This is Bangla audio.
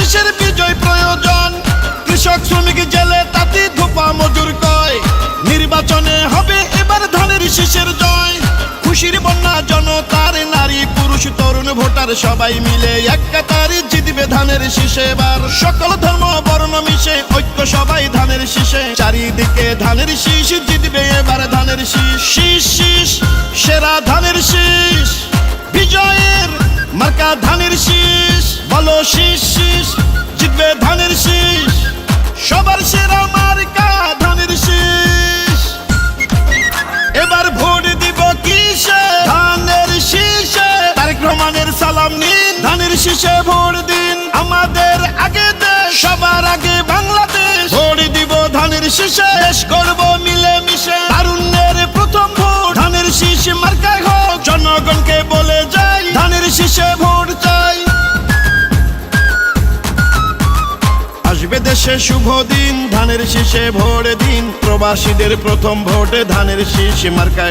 শীষের বিজয় প্রয়োজন। কৃষক, শ্রমিক, জেলে তাতে ধোপা মজুর কয়। নির্বাচনে হবে এবার ধানের শীষের জয়। খুশির বন্যা, জনতার নারী, পুরুষ, তরুণ, ভোটার সবাই মিলে এক কাতারে জিতবে ধানের শীষে এবার। সকল ধর্ম, বর্ণ মিশে ঐক্য সবাই ধানের শীষে। চারিদিকে ধানের শীষ জিতবে এবার ধানের শীষ। শীষ শীষ, সেরা ধানের শীষ। বিজয়ের মার্কা ধানের শীষ। বলো শীষ শীষ সালাম নিন ধানের শীষে ভোট দিন। আমাদের আগে দেশ, সবার আগে বাংলাদেশ। ভোট দিব ধানের শীষে। দেশ করব মিলে মিশে তারুণ্যের প্রথম ভোট। ধানের শীষ মার্কায় হোক। জনগণকে বলে যাই, ধানের শীষে ভোট চাই। আসবে দেশে শুভ দিন। ধানের শীষে ভোট দিন। প্রবাসীদের প্রথম ভোটে ধানের শীষ মার্কায়